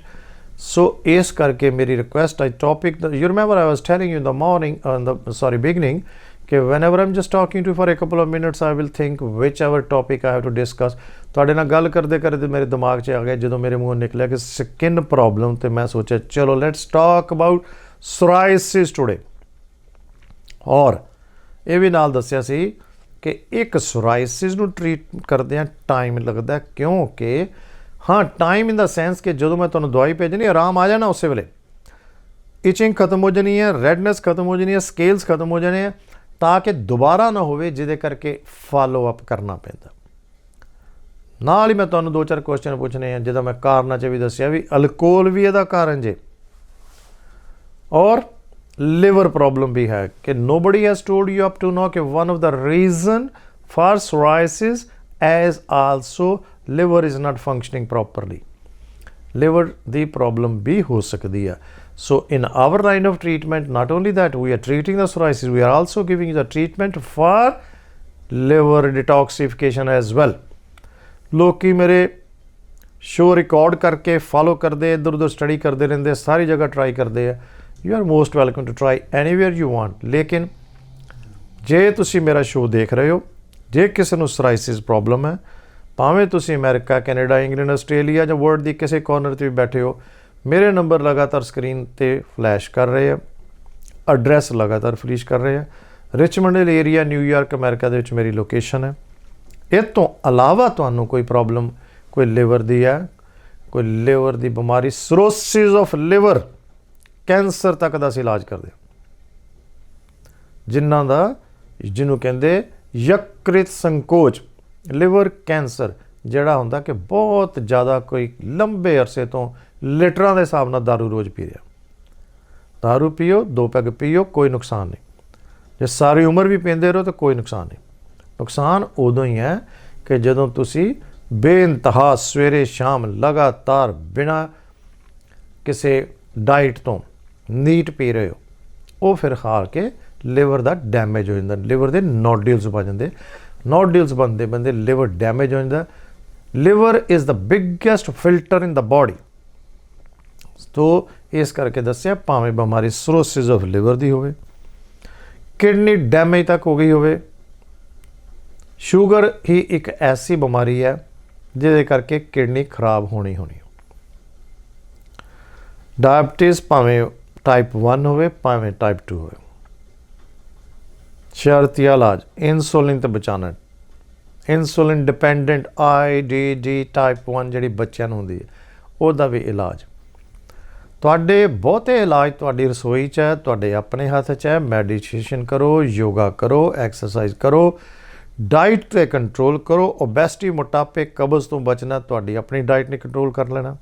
ਸੋ ਇਸ ਕਰਕੇ ਮੇਰੀ request I topic you remember I was telling you in the morning in the sorry beginning ਕਿ whenever i'm just talking to you for a couple minutes I will think which whichever topic I have to discuss ਤੁਹਾਡੇ ਨਾਲ ਗੱਲ ਕਰਦੇ ਕਰਦੇ ਮੇਰੇ ਦਿਮਾਗ 'ਚ ਆ ਗਿਆ, ਜਦੋਂ ਮੇਰੇ ਮੂੰਹੋਂ ਨਿਕਲਿਆ ਕਿ ਸਕਿਨ ਪ੍ਰੋਬਲਮ ਤੇ ਮੈਂ ਸੋਚਿਆ, ਚਲੋ let's talk about psoriasis today ਔਰ ਇਹ ਵੀ ਨਾਲ ਦੱਸਿਆ ਸੀ ਕਿ ਇੱਕ ਸੋਰਾਇਸਿਸ ਨੂੰ ਟ੍ਰੀਟ ਕਰਦਿਆਂ ਟਾਈਮ ਲੱਗਦਾ ਕਿਉਂਕਿ, ਹਾਂ, ਟਾਈਮ ਇਨ ਦਾ ਸੈਂਸ ਕਿ ਜਦੋਂ ਮੈਂ ਤੁਹਾਨੂੰ ਦਵਾਈ ਭੇਜਣੀ, ਆਰਾਮ ਆ ਜਾਣਾ ਉਸੇ ਵੇਲੇ। ਇਚਿੰਗ ਖਤਮ ਹੋ ਜਾਣੀ ਹੈ, ਰੈਡਨੈਸ ਖਤਮ ਹੋ ਜਾਣੀ ਹੈ, ਸਕੇਲਸ ਖਤਮ ਹੋ ਜਾਣੇ ਆ ਤਾਂ ਕਿ ਦੁਬਾਰਾ ਨਾ ਹੋਵੇ ਜਿਹਦੇ ਕਰਕੇ ਫਾਲੋ ਅਪ ਕਰਨਾ ਪੈਂਦਾ। ਨਾਲ ਹੀ ਮੈਂ ਤੁਹਾਨੂੰ ਦੋ ਚਾਰ ਕੁਐਸਚਨ ਪੁੱਛਣੇ ਆ, ਜਿਹਦਾ ਮੈਂ ਕਾਰਨਾਂ 'ਚ ਵੀ ਦੱਸਿਆ ਵੀ ਅਲਕੋਹਲ ਵੀ ਇਹਦਾ ਕਾਰਨ ਜੇ। ਔਰ liver problem ਵੀ ਹੈ ਕਿ nobody has told you up to now ਕਿ one of the reason for psoriasis as also liver is not functioning properly liver the problem ਵੀ ਹੋ ਸਕਦੀ ਹੈ so in our line of treatment not only that we are treating the psoriasis we are also giving you the treatment for liver detoxification as well ਲੋਕੀ ਮੇਰੇ show record ਕਰਕੇ follow ਕਰਦੇ ਇੱਧਰ ਉੱਧਰ study ਕਰਦੇ ਰਹਿੰਦੇ ਸਾਰੀ ਜਗ੍ਹਾ ਟਰਾਈ ਕਰਦੇ ਆ you are most welcome to try anywhere you want ਲੇਕਿਨ ਜੇ ਤੁਸੀਂ ਮੇਰਾ ਸ਼ੋਅ ਦੇਖ ਰਹੇ ਹੋ ਜੇ ਕਿਸੇ ਨੂੰ ਸਰਾਈਸਿਸ ਪ੍ਰੋਬਲਮ ਹੈ ਭਾਵੇਂ ਤੁਸੀਂ ਅਮਰੀਕਾ ਕੈਨੇਡਾ ਇੰਗਲੈਂਡ ਆਸਟ੍ਰੇਲੀਆ ਜਾਂ ਵਰਲਡ ਦੀ ਕਿਸੇ ਕੋਰਨਰ ਤੇ ਵੀ ਬੈਠੇ ਹੋ ਮੇਰੇ ਨੰਬਰ ਲਗਾਤਾਰ ਸਕਰੀਨ ਤੇ ਫਲੈਸ਼ ਕਰ ਰਹੇ ਆ ਐਡਰੈਸ ਲਗਾਤਾਰ ਫਲਿਸ਼ ਕਰ ਰਹੇ ਆ ਰਿਚਮੰਡ ਏਰੀਆ ਨਿਊਯਾਰਕ ਅਮਰੀਕਾ ਦੇ ਵਿੱਚ ਮੇਰੀ ਲੋਕੇਸ਼ਨ ਹੈ ਇਹ ਤੋਂ ਇਲਾਵਾ ਤੁਹਾਨੂੰ ਕੋਈ ਪ੍ਰੋਬਲਮ ਕੋਈ ਲਿਵਰ ਦੀ ਹੈ ਕੋਈ ਲਿਵਰ ਦੀ ਬਿਮਾਰੀ ਸਰੋਸਿਸ ਆਫ ਲਿਵਰ ਕੈਂਸਰ ਤੱਕ ਦਾ ਅਸੀਂ ਇਲਾਜ ਕਰਦੇ ਹਾਂ ਜਿਨ੍ਹਾਂ ਦਾ ਜਿਹਨੂੰ ਕਹਿੰਦੇ ਯਕ੍ਰਿਤ ਸੰਕੋਚ ਲਿਵਰ ਕੈਂਸਰ ਜਿਹੜਾ ਹੁੰਦਾ ਕਿ ਬਹੁਤ ਜ਼ਿਆਦਾ ਕੋਈ ਲੰਬੇ ਅਰਸੇ ਤੋਂ ਲੀਟਰਾਂ ਦੇ ਹਿਸਾਬ ਨਾਲ दारू ਰੋਜ਼ ਪੀ ਰਿਹਾ दारू ਪੀਓ ਦੋ ਪੈਗ ਪੀਓ ਕੋਈ ਨੁਕਸਾਨ ਨਹੀਂ ਜੇ ਸਾਰੀ ਉਮਰ ਵੀ ਪੀਂਦੇ ਰਹੋ ਤਾਂ ਕੋਈ ਨੁਕਸਾਨ ਨਹੀਂ ਨੁਕਸਾਨ ਉਦੋਂ ਹੀ ਹੈ ਕਿ ਜਦੋਂ ਤੁਸੀਂ ਬੇਇੰਤਹਾ ਸਵੇਰੇ ਸ਼ਾਮ ਲਗਾਤਾਰ ਬਿਨਾ ਕਿਸੇ ਡਾਈਟ ਤੋਂ ਨੀਟ ਪੀ ਰਹੇ ਹੋ, ਉਹ ਫਿਰ ਹਾਰ ਕੇ ਲਿਵਰ ਦਾ ਡੈਮੇਜ ਹੋ ਜਾਂਦਾ, ਲਿਵਰ ਦੇ ਨੋਡਿਊਲਸ ਬਣ ਜਾਂਦੇ। ਨੋਡਿਊਲਸ ਬਣਦੇ ਬੰਦੇ ਲਿਵਰ ਡੈਮੇਜ ਹੋ ਜਾਂਦਾ। Liver is the biggest filter in the body so ਇਸ ਕਰਕੇ ਦੱਸਿਆ, ਭਾਵੇਂ ਬਿਮਾਰੀ ਸਰੋਸਿਸ ਆਫ ਲਿਵਰ ਦੀ ਹੋਵੇ, ਕਿਡਨੀ ਡੈਮੇਜ ਤੱਕ ਹੋ ਗਈ ਹੋਵੇ ਸ਼ੂਗਰ ਹੀ ਇੱਕ ਐਸੀ ਬਿਮਾਰੀ ਹੈ, ਜਿਹਦੇ ਕਰਕੇ ਕਿਡਨੀ ਖਰਾਬ ਹੋਣੀ ਹੋਣੀ। ਡਾਇਬਟੀਜ਼ ਭਾਵੇਂ ਟਾਈਪ 1 ਹੋਵੇ, ਭਾਵੇਂ ਟਾਈਪ 2 ਹੋਵੇ। ਸ਼ਰਤੀ ਇਲਾਜ ਇਨਸੂਲਿਨ ਤੇ ਬਚਾਣਾ ਇਨਸੂਲਿਨ ਡਿਪੈਂਡੈਂਟ ਆਈਡੀਡੀ ਟਾਈਪ 1 ਜਿਹੜੀ ਬੱਚਿਆਂ ਨੂੰ ਹੁੰਦੀ ਹੈ, ਉਹਦਾ ਵੀ ਇਲਾਜ। ਤੁਹਾਡੇ ਬਹੁਤੇ ਇਲਾਜ ਤੁਹਾਡੀ ਰਸੋਈ 'ਚ ਹੈ, ਤੁਹਾਡੇ ਆਪਣੇ ਹੱਥ 'ਚ ਹੈ ਮੈਡੀਟੇਸ਼ਨ ਕਰੋ ਯੋਗਾ ਕਰੋ ਐਕਸਰਸਾਈਜ਼ ਕਰੋ ਡਾਈਟ ਤੇ ਕੰਟਰੋਲ ਕਰੋ ਓਬੈਸਿਟੀ ਮੋਟਾਪੇ ਕਬਜ਼ ਤੋਂ ਬਚਣਾ, ਤੁਹਾਡੀ ਆਪਣੀ ਡਾਈਟ ਨੇ ਕੰਟਰੋਲ ਕਰ ਲੈਣਾ।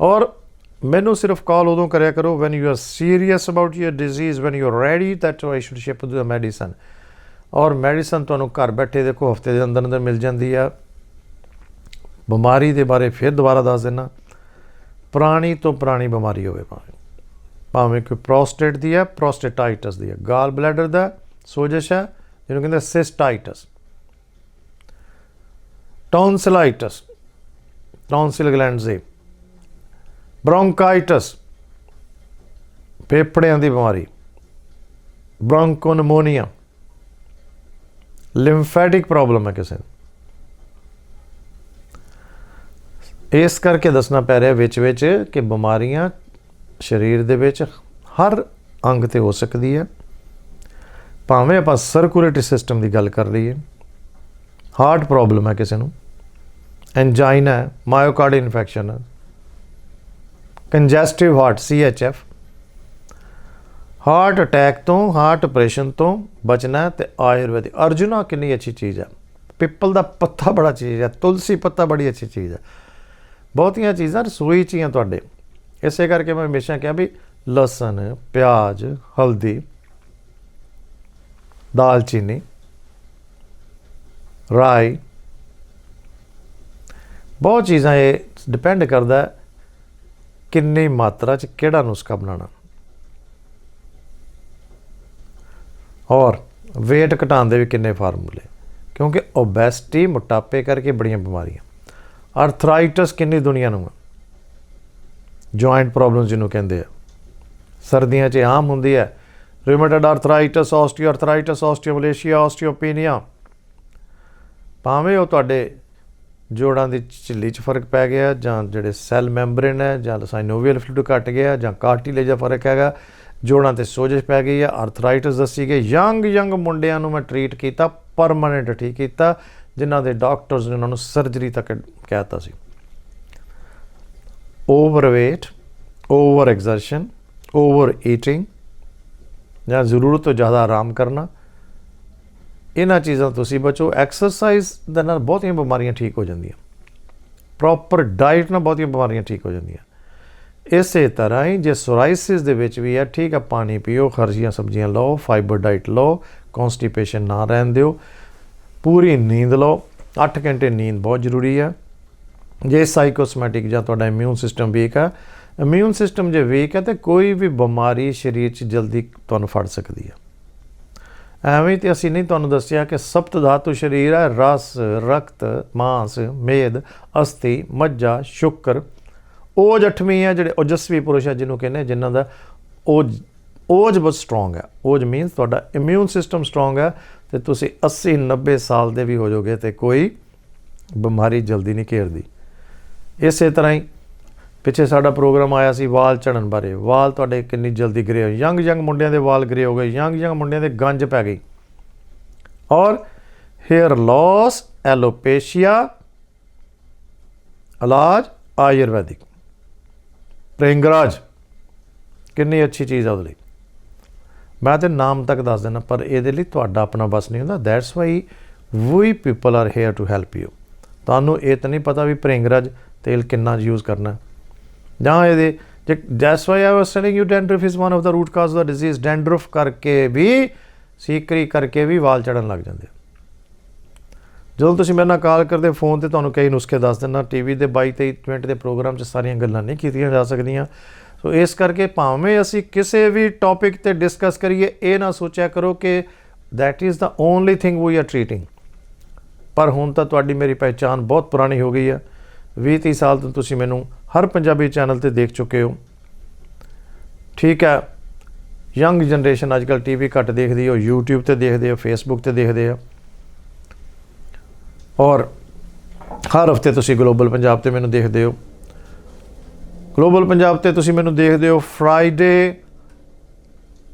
ਔਰ ਮੈਨੂੰ ਸਿਰਫ ਕਾਲ ਉਦੋਂ ਕਰਿਆ ਕਰੋ when you are serious about your disease when you are ready that I should ship the medicine or medicine ਤੁਹਾਨੂੰ ਘਰ ਬੈਠੇ ਦੇਖੋ, ਹਫ਼ਤੇ ਦੇ ਅੰਦਰ ਅੰਦਰ ਮਿਲ ਜਾਂਦੀ ਆ। ਬਿਮਾਰੀ ਦੇ ਬਾਰੇ ਫਿਰ ਦੁਬਾਰਾ ਦੱਸ ਦੇਣਾ ਪੁਰਾਣੀ ਤੋਂ ਪੁਰਾਣੀ ਬਿਮਾਰੀ ਹੋਵੇ ਭਾਵੇਂ। ਭਾਵੇਂ ਕੋਈ ਪ੍ਰੋਸਟੇਟ ਦੀ ਹੈ ਪ੍ਰੋਸਟੇਟਾਈਟਸ ਦੀ ਹੈ ਗਾਲ ਬਲੈਡਰ ਦਾ, ਸੋਜਸ਼ ਹੈ ਜਿਹਨੂੰ ਕਹਿੰਦੇ ਸਿਸਟਾਈਟਸ ਟੌਨਸਿਲਾਈਟਸ ਟੌਨਸਿਲ ਗਲੈਂਡਸ ਦੀ। ਬ੍ਰੌਂਕਾਈਟਸ ਫੇਫੜਿਆਂ ਦੀ ਬਿਮਾਰੀ ਬ੍ਰੌਂਕੋਨਮੋਨੀਆ ਲਿੰਫੈਟਿਕ ਪ੍ਰੋਬਲਮ ਹੈ ਕਿਸੇ ਨੂੰ। ਇਸ ਕਰਕੇ ਦੱਸਣਾ ਪੈ ਰਿਹਾ ਵਿੱਚ ਵਿੱਚ ਕਿ ਬਿਮਾਰੀਆਂ ਸਰੀਰ ਦੇ ਵਿੱਚ ਹਰ ਅੰਗ ਤੇ ਹੋ ਸਕਦੀ ਹੈ। ਭਾਵੇਂ ਆਪਾਂ ਸਰਕੂਲੇਟਰੀ ਸਿਸਟਮ ਦੀ ਗੱਲ ਕਰ ਲਈਏ ਹਾਰਟ ਪ੍ਰੋਬਲਮ ਹੈ ਕਿਸੇ ਨੂੰ ਐਂਜਾਈਨਾ ਹੈ ਮਾਇਓਕਾਰਡ ਇਨਫੈਕਸ਼ਨ ਹੈ। Congestive heart CHF heart attack ਤੋਂ ਹਾਰਟ ਆਪਰੇਸ਼ਨ ਤੋਂ ਬਚਣਾ ਤੇ ਆਯੁਰਵੈਦਿਕ। ਅਰਜੁਨਾ ਕਿੰਨੀ ਅੱਛੀ ਚੀਜ਼ ਹੈ। ਪਿੱਪਲ ਦਾ ਪੱਤਾ ਬੜਾ ਚੀਜ਼ ਹੈ। ਤੁਲਸੀ ਪੱਤਾ ਬੜੀ ਅੱਛੀ ਚੀਜ਼ ਹੈ। ਬਹੁਤੀਆਂ ਚੀਜ਼ਾਂ ਰਸੋਈ ਚ ਹੀ ਆ ਤੁਹਾਡੇ। ਇਸੇ ਕਰਕੇ ਮੈਂ ਹਮੇਸ਼ਾ ਕਿਹਾ ਵੀ ਲਸਣ, ਪਿਆਜ਼, ਹਲਦੀ, ਦਾਲਚੀਨੀ, ਰਾਈ। ਬਹੁਤ ਚੀਜ਼ਾਂ ਇਹ ਡਿਪੈਂਡ ਕਰਦਾ ਹੈ ਕਿੰਨੀ ਮਾਤਰਾ ਚ ਕਿਹੜਾ ਨੁਸਖਾ ਬਣਾਉਣਾ? ਔਰ weight ਘਟਾਉਣ ਦੇ ਵੀ ਕਿੰਨੇ ਫਾਰਮੂਲੇ? ਕਿਉਂਕਿ ਓਬੈਸਿਟੀ ਮੋਟਾਪੇ ਕਰਕੇ ਬੜੀਆਂ ਬਿਮਾਰੀਆਂ। ਆਰਥਰਾਈਟਸ ਕਿੰਨੀ ਦੁਨੀਆ ਨੂੰ ਜੁਆਇੰਟ ਪ੍ਰੋਬਲਮਸ ਜਿਹਨੂੰ ਕਹਿੰਦੇ ਆ। ਸਰਦੀਆਂ 'ਚ ਆਮ ਹੁੰਦੀ ਹੈ ਰਿਊਮੇਟਡ ਆਰਥਰਾਈਟਸ ਆਸਟੀਓਆਰਥਰਾਈਟਸ ਆਸਟੀਓਮਲੇਸ਼ੀਆ ਆਸਟੀਓਪੀਨੀਆ ਭਾਵੇਂ ਉਹ ਤੁਹਾਡੇ ਜੋੜਾਂ ਦੀ ਝਿੱਲੀ 'ਚ ਫ਼ਰਕ ਪੈ ਗਿਆ, ਜਾਂ ਜਿਹੜੇ ਸੈੱਲ ਮੈਂਬਰੇਨ ਹੈ, ਜਾਂ ਸਾਈਨੋਵੀਅਲ ਫਲੂਇਡ ਘਟ ਗਿਆ, ਜਾਂ ਕਾਰਟਿਲੇਜ ਦਾ ਫ਼ਰਕ ਹੈਗਾ, ਜੋੜਾਂ ਤੇ ਸੋਜਸ਼ ਪੈ ਗਈ ਹੈ ਆਰਥਰਾਈਟਸ ਦੱਸੀ ਗਈ ਯੰਗ ਯੰਗ ਮੁੰਡਿਆਂ ਨੂੰ ਮੈਂ ਟ੍ਰੀਟ ਕੀਤਾ ਪਰਮਨੈਂਟ ਠੀਕ ਕੀਤਾ, ਜਿਨ੍ਹਾਂ ਦੇ ਡਾਕਟਰਸ ਨੇ ਉਹਨਾਂ ਨੂੰ ਸਰਜਰੀ ਤੱਕ ਕਹਿਤਾ ਸੀ। Overweight over exertion over eating ਜਾਂ ਜ਼ਰੂਰਤ ਤੋਂ ਜ਼ਿਆਦਾ ਆਰਾਮ ਕਰਨਾ ਇਹਨਾਂ ਚੀਜ਼ਾਂ ਤੁਸੀਂ ਬਚੋ। ਐਕਸਰਸਾਈਜ਼ ਦੇ ਨਾਲ ਬਹੁਤੀਆਂ ਬਿਮਾਰੀਆਂ ਠੀਕ ਹੋ ਜਾਂਦੀਆਂ। ਪ੍ਰੋਪਰ ਡਾਈਟ ਨਾਲ ਬਹੁਤੀਆਂ ਬਿਮਾਰੀਆਂ ਠੀਕ ਹੋ ਜਾਂਦੀਆਂ। ਇਸੇ ਤਰ੍ਹਾਂ ਹੀ ਜੇ ਸੋਰਾਇਸਿਸ ਦੇ ਵਿੱਚ ਵੀ ਹੈ, ਠੀਕ ਆ ਪਾਣੀ ਪੀਓ ਖਰਜੀਆਂ ਸਬਜ਼ੀਆਂ ਲਓ ਫਾਈਬਰ ਡਾਈਟ ਲਓ ਕਨਸਟੀਪੇਸ਼ਨ ਨਾ ਰਹਿਣ ਦਿਓ। ਪੂਰੀ ਨੀਂਦ ਲਓ। 8 ਘੰਟੇ ਨੀਂਦ ਬਹੁਤ ਜ਼ਰੂਰੀ ਹੈ। ਜੇ ਸਾਈਕੋਸਮੈਟਿਕ ਜਾਂ ਤੁਹਾਡਾ ਇਮਿਊਨ ਸਿਸਟਮ ਵੀਕ ਹੈ ਇਮਿਊਨ ਸਿਸਟਮ ਜੇ ਵੀਕ ਹੈ ਤੇ ਕੋਈ ਵੀ ਬਿਮਾਰੀ ਸਰੀਰ 'ਚ ਜਲਦੀ ਤੁਹਾਨੂੰ ਫੜ ਸਕਦੀ ਹੈ। ਐਵੇਂ ਤੇ ਅਸੀਂ ਨਹੀਂ ਤੁਹਾਨੂੰ ਦੱਸਿਆ ਕਿ ਸਪਤ ਧਾਤੂ ਸਰੀਰ ਹੈ ਰਸ ਰਕਤ ਮਾਸ ਮੇਦ ਅਸਥੀ ਮੱਜਾ ਸ਼ੁਕਰ। ਓਜ ਅਠਵੀਂ ਹੈ ਜਿਹੜੇ ਓਜਸਵੀ ਪੁਰਸ਼ ਹੈ ਜਿਹਨੂੰ ਕਹਿੰਦੇ ਆ, ਜਿਨ੍ਹਾਂ ਦਾ ਓਜ ਓਜ ਬਹੁਤ ਸਟਰੋਂਗ ਹੈ। ਓਜ ਮੀਨਸ ਤੁਹਾਡਾ ਇਮਿਊਨ ਸਿਸਟਮ ਸਟਰੋਂਗ ਹੈ ਤੇ ਤੁਸੀਂ 80 90 ਸਾਲ ਦੇ ਵੀ ਹੋ ਜਾਓਗੇ ਤੇ ਕੋਈ ਬਿਮਾਰੀ ਜਲਦੀ ਨਹੀਂ ਘੇਰਦੀ। ਇਸੇ ਤਰ੍ਹਾਂ ਹੀ ਪਿੱਛੇ ਸਾਡਾ ਪ੍ਰੋਗਰਾਮ ਆਇਆ ਸੀ ਵਾਲ ਝੜਨ ਬਾਰੇ। ਵਾਲ ਤੁਹਾਡੇ ਕਿੰਨੀ ਜਲਦੀ ਗਰੇ ਹੋ ਯੰਗ ਯੰਗ ਮੁੰਡਿਆਂ ਦੇ ਵਾਲ ਗਰੇ ਹੋ ਗਏ। ਯੰਗ ਯੰਗ ਮੁੰਡਿਆਂ ਦੇ ਗੰਜ ਪੈ ਗਈ ਔਰ ਹੇਅਰ ਲਾਸ, ਐਲੋਪੇਸ਼ੀਆ, ਇਲਾਜ ਆਯੁਰਵੈਦਿਕ। ਪ੍ਰਿੰਗਰਾਜ, ਕਿੰਨੀ ਅੱਛੀ ਚੀਜ਼ ਆ ਉਹਦੇ ਲਈ। ਮੈਂ ਤੇ ਨਾਮ ਤੱਕ ਦੱਸ ਦਿੰਦਾ, ਪਰ ਇਹਦੇ ਲਈ ਤੁਹਾਡਾ ਆਪਣਾ ਬਸ ਨਹੀਂ ਹੁੰਦਾ। That's why we people are here to help you ਤੁਹਾਨੂੰ ਇਹ ਤਾਂ ਨਹੀਂ ਪਤਾ ਵੀ ਪ੍ਰਿੰਗਰਾਜ ਤੇਲ ਕਿੰਨਾ ਯੂਜ਼ ਕਰਨਾ। ਜਾਂ ਇਹਦੇ ਜੇ that's why I was telling you dandruff is one of the root cause the disease dandruff ਕਰਕੇ ਵੀ, ਸੀਕਰੀ ਕਰਕੇ ਵੀ ਵਾਲ ਚੜਨ ਲੱਗ ਜਾਂਦੇ ਜਦੋਂ ਤੁਸੀਂ ਮੇਰੇ ਨਾਲ ਕਾਲ ਕਰਦੇ ਫੋਨ ਤੇ ਤੁਹਾਨੂੰ ਕਈ ਨੁਸਖੇ ਦੱਸ ਦਿੰਦਾ ਟੀਵੀ ਦੇ 22 23 ਮਿੰਟ ਦੇ ਪ੍ਰੋਗਰਾਮ 'ਚ ਸਾਰੀਆਂ ਗੱਲਾਂ ਨਹੀਂ ਕੀਤੀਆਂ ਜਾ ਸਕਦੀਆਂ। ਸੋ ਇਸ ਕਰਕੇ ਭਾਵੇਂ ਅਸੀਂ ਕਿਸੇ ਵੀ ਟੌਪਿਕ ਤੇ ਡਿਸਕਸ ਕਰੀਏ, ਇਹ ਨਾ ਸੋਚਿਆ ਕਰੋ ਕਿ that is the only thing we are treating ਪਰ ਹੁਣ ਤਾਂ ਤੁਹਾਡੀ ਮੇਰੀ ਪਹਿਚਾਨ ਬਹੁਤ ਪੁਰਾਣੀ ਹੋ ਗਈ ਹੈ 20 30 ਸਾਲ ਤੋਂ ਤੁਸੀਂ ਮੈਨੂੰ ਹਰ ਪੰਜਾਬੀ ਚੈਨਲ ਤੇ ਦੇਖ ਚੁੱਕੇ ਹੋ। ਠੀਕ ਹੈ, ਯੰਗ ਜਨਰੇਸ਼ਨ ਅੱਜਕੱਲ ਟੀਵੀ ਘੱਟ ਦੇਖਦੀ ਹੋ, YouTube ਤੇ ਦੇਖਦੇ ਹੋ, Facebook ਤੇ ਦੇਖਦੇ ਹੋ। ਔਰ ਹਰ ਹਫ਼ਤੇ ਤੁਸੀਂ ਗਲੋਬਲ ਪੰਜਾਬ ਤੇ ਮੈਨੂੰ ਦੇਖਦੇ ਹੋ। ਗਲੋਬਲ ਪੰਜਾਬ ਤੇ ਤੁਸੀਂ ਮੈਨੂੰ ਦੇਖਦੇ ਹੋ Friday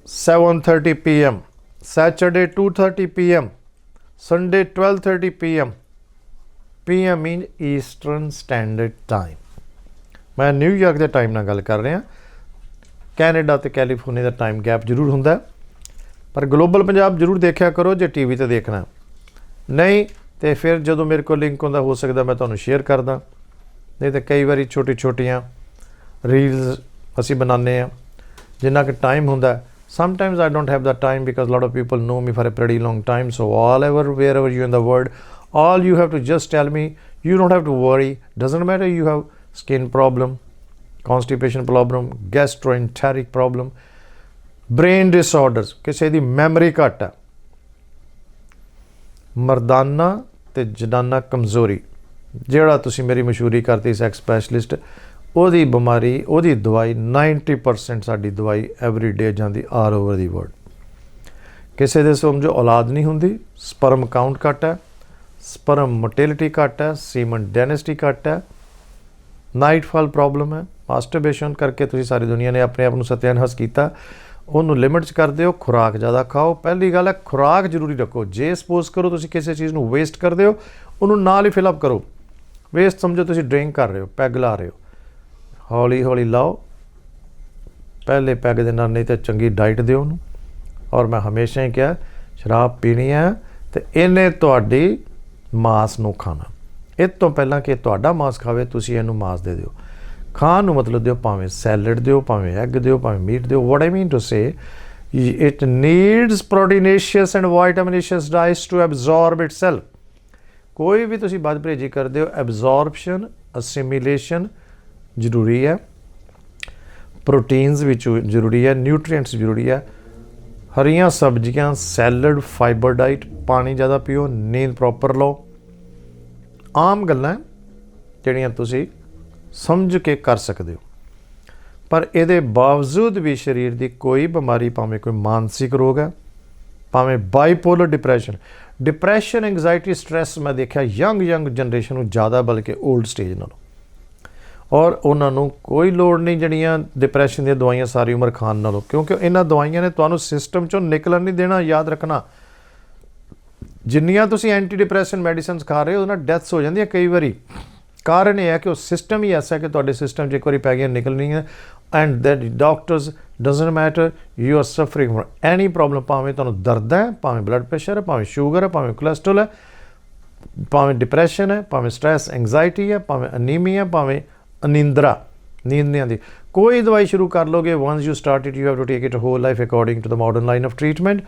7:30 PM Saturday 2:30 PM Sunday 12:30 PM PM mean Eastern Standard Time ਮੈਂ ਨਿਊਯਾਰਕ ਦੇ ਟਾਈਮ ਨਾਲ ਗੱਲ ਕਰ ਰਿਹਾ ਕੈਨੇਡਾ ਤੇ ਕੈਲੀਫੋਰਨੀਆ ਦਾ ਟਾਈਮ ਗੈਪ ਜ਼ਰੂਰ ਹੁੰਦਾ ਹੈ। ਪਰ ਗਲੋਬਲ ਪੰਜਾਬ ਜ਼ਰੂਰ ਦੇਖਿਆ ਕਰੋ ਜੇ ਟੀਵੀ ਤੇ ਦੇਖਣਾ ਨਹੀਂ ਤੇ ਫਿਰ ਜਦੋਂ ਮੇਰੇ ਕੋਲ ਲਿੰਕ ਹੁੰਦਾ ਹੋ ਸਕਦਾ ਮੈਂ ਤੁਹਾਨੂੰ ਸ਼ੇਅਰ ਕਰਦਾ ਨਹੀਂ ਤੇ ਕਈ ਵਾਰੀ ਛੋਟੀ ਛੋਟੀਆਂ ਰੀਲਸ ਅਸੀਂ ਬਣਾਉਂਦੇ ਆ ਜਿੰਨਾ ਕਿ ਟਾਈਮ ਹੁੰਦਾ ਹੈ। sometimes i don't have the time because a lot of people know me for a pretty long time so all ever wherever you in the world all you have to just tell me you don't have to worry doesn't matter you have skin problem, constipation problem, gastroenteric problem, brain disorders, ਕਿਸੇ ਦੀ memory ਘੱਟ ਹੈ। ਮਰਦਾਨਾ ਤੇ ਜਨਾਨਾ ਕਮਜ਼ੋਰੀ, ਜਿਹੜਾ ਤੁਸੀਂ ਮੇਰੀ ਮਸ਼ਹੂਰੀ ਕਰਤੀ ਸੈਕਸ ਸਪੈਸ਼ਲਿਸਟ ਉਹਦੀ ਬਿਮਾਰੀ, ਉਹਦੀ ਦਵਾਈ 90% ਸਾਡੀ ਦਵਾਈ ਐਵਰੀ ਡੇ ਜਾਂਦੀ ਆਲ ਓਵਰ ਦੀ ਵਰਲਡ ਕਿਸੇ ਦੇ ਸਮਝੋ ਔਲਾਦ ਨਹੀਂ ਹੁੰਦੀ ਸਪਰਮ ਕਾਊਂਟ ਘੱਟ ਹੈ ਸਪਰਮ ਮੋਟਿਲਿਟੀ ਘੱਟ ਹੈ ਸੀਮਨ ਡੈਨਿਸਟੀ ਘੱਟ ਹੈ ਨਾਈਟਫਾਲ ਪ੍ਰੋਬਲਮ ਹੈ। ਮਾਸਟਰਬੇਸ਼ਨ ਕਰਕੇ ਤੁਸੀਂ ਸਾਰੀ ਦੁਨੀਆ ਨੇ ਆਪਣੇ ਆਪ ਨੂੰ ਸਤਿਆਨਾਸ਼ ਕੀਤਾ। ਉਹਨੂੰ ਲਿਮਿਟ ਚ ਕਰ ਦਿਓ, ਖੁਰਾਕ ਜ਼ਿਆਦਾ ਖਾਓ। ਪਹਿਲੀ ਗੱਲ ਹੈ, ਖੁਰਾਕ ਜ਼ਰੂਰੀ ਰੱਖੋ। ਜੇ ਸਪੋਜ਼ ਕਰੋ ਤੁਸੀਂ ਕਿਸੇ ਚੀਜ਼ ਨੂੰ ਵੇਸਟ ਕਰਦੇ ਹੋ ਉਹਨੂੰ ਨਾਲ ਹੀ ਫਿਲ ਅਪ ਕਰੋ। ਵੇਸਟ ਸਮਝੋ ਤੁਸੀਂ ਡਰਿੰਕ ਕਰ ਰਹੇ ਹੋ ਪੈਗ ਲਾ ਰਹੇ ਹੋ। ਹੌਲੀ ਹੌਲੀ ਲਾਓ। ਪਹਿਲੇ ਪੈਗ ਦੇ ਨਾਲ ਨਹੀਂ ਤੇ ਚੰਗੀ ਡਾਈਟ ਦਿਓ ਉਹਨੂੰ। ਔਰ ਮੈਂ ਹਮੇਸ਼ਾ ਹੀ ਕਿਹਾ, ਸ਼ਰਾਬ ਪੀਣੀ ਹੈ ਤੇ ਇਹਨੇ ਤੁਹਾਡੀ ਮਾਸ ਨੂੰ ਖਾਣਾ। ਇਹ ਤੋਂ ਪਹਿਲਾਂ ਕਿ ਤੁਹਾਡਾ ਮਾਸ ਖਾਵੇ, ਤੁਸੀਂ ਇਹਨੂੰ ਮਾਸ ਦੇ ਦਿਓ। ਖਾਣ ਨੂੰ ਮਤਲਬ ਦਿਓ ਭਾਵੇਂ ਸੈਲਡ ਦਿਓ, ਭਾਵੇਂ ਐਗ ਦਿਓ, ਭਾਵੇਂ ਮੀਟ ਦਿਓ। What I mean to say it needs proteinaceous and vitaminaceous diets to absorb itself. ਕੋਈ ਵੀ ਤੁਸੀਂ ਬਦ ਪਰਹੇਜੀ ਕਰਦੇ ਹੋ ਐਬਜ਼ੌਰਪਸ਼ਨ ਅਸਿਮੀਲੇਸ਼ਨ ਜ਼ਰੂਰੀ ਹੈ। ਪ੍ਰੋਟੀਨਸ ਵਿੱਚ ਜ਼ਰੂਰੀ ਹੈ ਨਿਊਟ੍ਰੀਐਂਟਸ ਜ਼ਰੂਰੀ ਹੈ। ਹਰੀਆਂ ਸਬਜ਼ੀਆਂ ਸੈਲਡ ਫਾਈਬਰ ਡਾਈਟ ਪਾਣੀ ਜ਼ਿਆਦਾ ਪੀਓ, ਨੀਂਦ ਪ੍ਰੋਪਰ ਲਓ। ਆਮ ਗੱਲਾਂ ਜਿਹੜੀਆਂ ਤੁਸੀਂ ਸਮਝ ਕੇ ਕਰ ਸਕਦੇ ਹੋ। ਪਰ ਇਹਦੇ ਬਾਵਜੂਦ ਵੀ ਸਰੀਰ ਦੀ ਕੋਈ ਬਿਮਾਰੀ, ਭਾਵੇਂ ਕੋਈ ਮਾਨਸਿਕ ਰੋਗ ਹੈ, ਭਾਵੇਂ bipolar depression depression anxiety stress ਮੈਂ ਦੇਖਿਆ ਯੰਗ ਯੰਗ ਜਨਰੇਸ਼ਨ ਨੂੰ ਜ਼ਿਆਦਾ ਬਲਕਿ 올ਡ ਸਟੇਜ ਨਾਲੋਂ। ਔਰ ਉਹਨਾਂ ਨੂੰ ਕੋਈ ਲੋੜ ਨਹੀਂ ਜਿਹੜੀਆਂ ਡਿਪਰੈਸ਼ਨ ਦੀਆਂ ਦਵਾਈਆਂ ਸਾਰੀ ਉਮਰ ਖਾਣ ਨਾਲੋਂ, ਕਿਉਂਕਿ ਇਹਨਾਂ ਦਵਾਈਆਂ ਨੇ ਤੁਹਾਨੂੰ ਸਿਸਟਮ ਚੋਂ ਨਿਕਲਣ ਨਹੀਂ ਦੇਣਾ, ਯਾਦ ਰੱਖਣਾ। ਜਿੰਨੀਆਂ ਤੁਸੀਂ ਐਂਟੀ ਡਿਪਰੈਸ਼ਨ ਮੈਡੀਸਿਨਸ ਖਾ ਰਹੇ ਹੋ ਉਹਨਾਂ ਡੈਥਸ ਹੋ ਜਾਂਦੀਆਂ ਕਈ ਵਾਰੀ। ਕਾਰਨ ਇਹ ਹੈ ਕਿ ਉਹ ਸਿਸਟਮ ਹੀ ਐਸਾ ਕਿ ਤੁਹਾਡੇ ਸਿਸਟਮ 'ਚ ਇੱਕ ਵਾਰੀ ਪੈ ਗਿਆ ਨਿਕਲਣੀ ਹੈ and that doctors doesn't matter you are suffering from any problem ਭਾਵੇਂ ਤੁਹਾਨੂੰ ਦਰਦ ਹੈ, ਭਾਵੇਂ ਬਲੱਡ ਪ੍ਰੈਸ਼ਰ ਹੈ, ਭਾਵੇਂ ਸ਼ੂਗਰ ਹੈ, ਭਾਵੇਂ ਕੋਲੇਸਟ੍ਰੋਲ ਹੈ, ਭਾਵੇਂ ਡਿਪਰੈਸ਼ਨ ਹੈ, ਭਾਵੇਂ ਸਟ्रेस ਐਂਗਜ਼ਾਇਟੀ ਹੈ, ਭਾਵੇਂ ਅਨੀਮੀਆ ਭਾਵੇਂ ਅਨਿੰਦਰਾ ਨੀਂਦਿਆਂ ਦੀ ਕੋਈ ਦਵਾਈ ਸ਼ੁਰੂ ਕਰ ਲੋਗੇ once you start it you have to take it whole life according to the modern line of treatment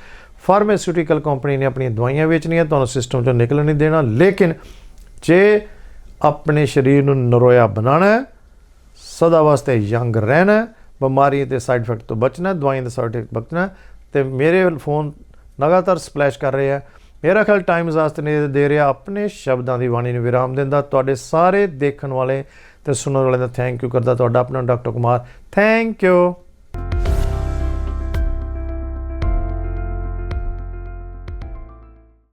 pharmaceutical company ਨੇ ਆਪਣੀਆਂ ਦਵਾਈਆਂ ਵੇਚਣੀਆਂ ਤੁਹਾਨੂੰ ਸਿਸਟਮ ਚੋਂ ਨਿਕਲਣ ਨਹੀਂ ਦੇਣਾ। ਲੇਕਿਨ ਜੇ ਆਪਣੇ ਸਰੀਰ ਨੂੰ ਨਰੋਇਆ ਬਣਾਉਣਾ ਹੈ ਸਦਾ ਵਾਸਤੇ ਯੰਗ ਰਹਿਣਾ ਬਿਮਾਰੀਆਂ ਬਿਮਾਰੀ ਤੇ ਸਾਈਡ ਇਫੈਕਟ ਤੋਂ ਬਚਣਾ ਦਵਾਈਆਂ ਦੇ ਸਾਈਡ ਇਫੈਕਟ ਬਚਣਾ ਹੈ, ਤੇ ਮੇਰੇ ਫੋਨ ਲਗਾਤਾਰ ਸਪਲੈਸ਼ ਕਰ ਰਹੇ ਆ ਮੇਰਾ ਖਿਆਲ ਟਾਈਮਜ਼ ਵਾਸਤੇ ਨੇ ਦੇ ਰਿਹਾ ਆਪਣੇ ਸ਼ਬਦਾਂ ਦੀ ਬਾਣੀ ਨੂੰ ਵਿਰਾਮ ਦਿੰਦਾ। ਤੁਹਾਡੇ ਸਾਰੇ ਦੇਖਣ ਵਾਲੇ ਤੇ ਸੁਣਨ ਵਾਲੇ ਦਾ ਥੈਂਕ ਯੂ ਕਰਦਾ। ਤੁਹਾਡਾ ਆਪਣਾ ਡਾਕਟਰ ਕੁਮਾਰ ਥੈਂਕ ਯੂ